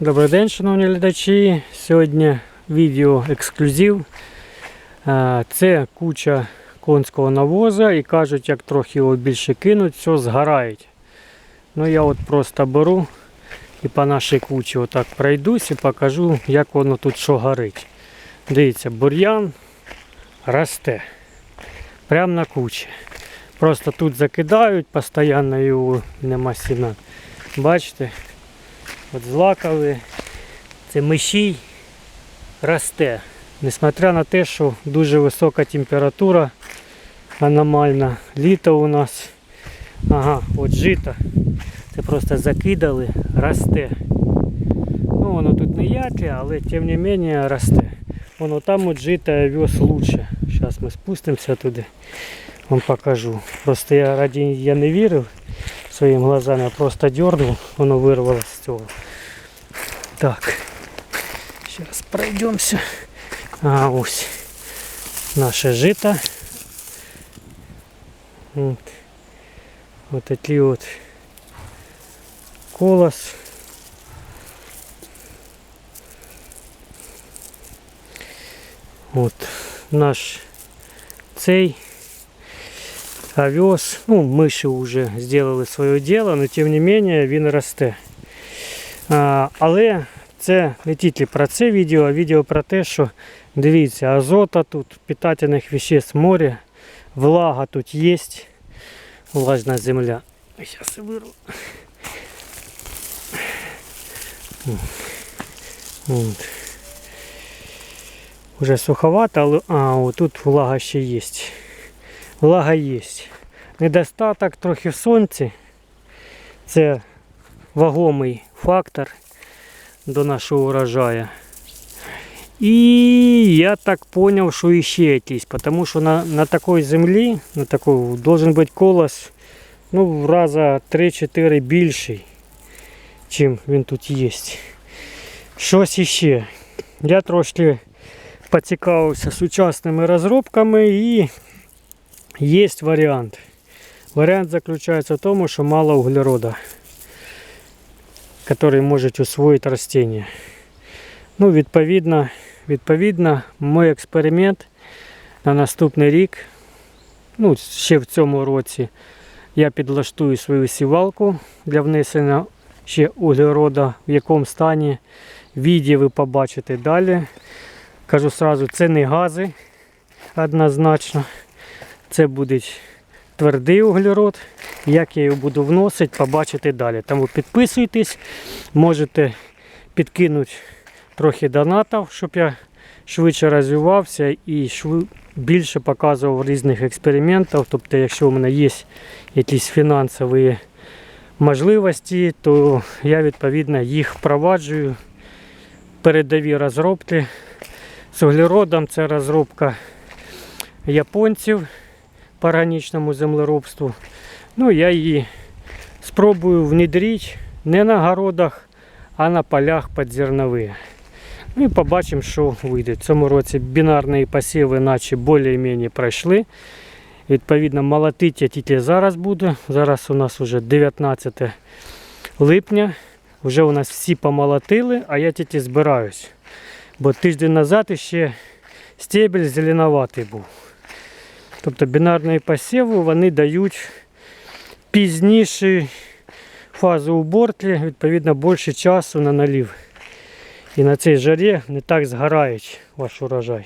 Добрий день, шановні глядачі. Сьогодні відео ексклюзив. Це куча конського навозу і кажуть, як трохи його більше кинуть, все згорають. Ну я от просто беру і по нашій кучі отак пройдусь і покажу, як воно тут що горить. Дивіться, бур'ян росте. Прямо на кучі. Просто тут закидають, постійно його нема сіна. Бачите? От злакові, це мишій росте. Несмотря на те, що дуже висока температура аномальна. Літо у нас. Ага, от жито. Це просто закидали, росте. Ну воно тут не яке, але тим не менше росте. Воно там от жито овес лучше. Зараз ми спустимося туди. Вам покажу. Просто я раді я не вірив своїм глазам, я просто дернув, воно вирвалося цього. Так. Зараз пройдемося. А ось наше жито. От. Вот такие вот колос. От наш цей овес, ну, миші вже зробили своє діло, але тим не менше він росте. Але це не тільки про це відео, а відео про те, що дивіться, азота тут, питательних веществ море, влага тут є, влажна земля. Зараз вирву. От. Уже суховато, але а, тут влага ще є. Влага є. Недостаток трохи в сонці. Це вагомий фактор до нашого урожаю. І я так понял, що іще якийсь, тому що на, на такій землі, на такой, должен бути колос ну, в раза 3-4 більший, чим він тут є. Щось іще. Я трошки поцікавився сучасними розробками і є варіант. Варіант заключається в тому, що мало углерода, Який можуть усвоїти растения. Ну, відповідно, відповідно, мій експеримент на наступний рік, ну, ще в цьому році, я підлаштую свою сівалку для внесення ще углерода, в якому стані. Відео ви побачите далі. Кажу сразу, це не гази однозначно. Це буде твердий углерод. Як я його буду вносити, побачите далі. Тому підписуйтесь, можете підкинути трохи донатів, щоб я швидше розвивався і більше показував різних експериментів. Тобто, якщо у мене є якісь фінансові можливості, то я відповідно їх впроваджую. Передові розробки з углеродом це розробка японців по органічному землеробству. Ну, я її спробую внедрити не на городах, а на полях під зернові. Ну і побачимо, що вийде. В цьому році бінарні посіви наче більш-менш пройшли. Відповідно, молотити я тільки зараз буду. Зараз у нас вже 19 липня. Вже у нас всі помолотили, а я тільки збираюсь. Бо тиждень назад ще стебель зеленуватий був. Тобто бінарні посіви вони дають пізніші фази уборки, відповідно більше часу на налів. І на цій жарі не так згорають ваш урожай.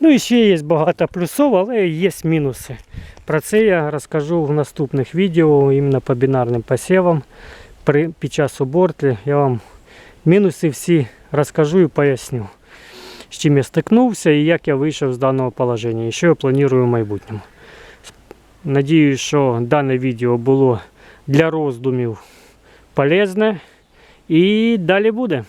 Ну і ще є багато плюсів, але є мінуси. Про це я розкажу в наступних відео іменно по бінарним посівам. Під час уборки я вам мінуси всі розкажу і поясню, з чим я стикнувся і як я вийшов з даного положення, і що я планую в майбутньому. Надіюсь, що дане відео було для роздумів полезне. І далі буде.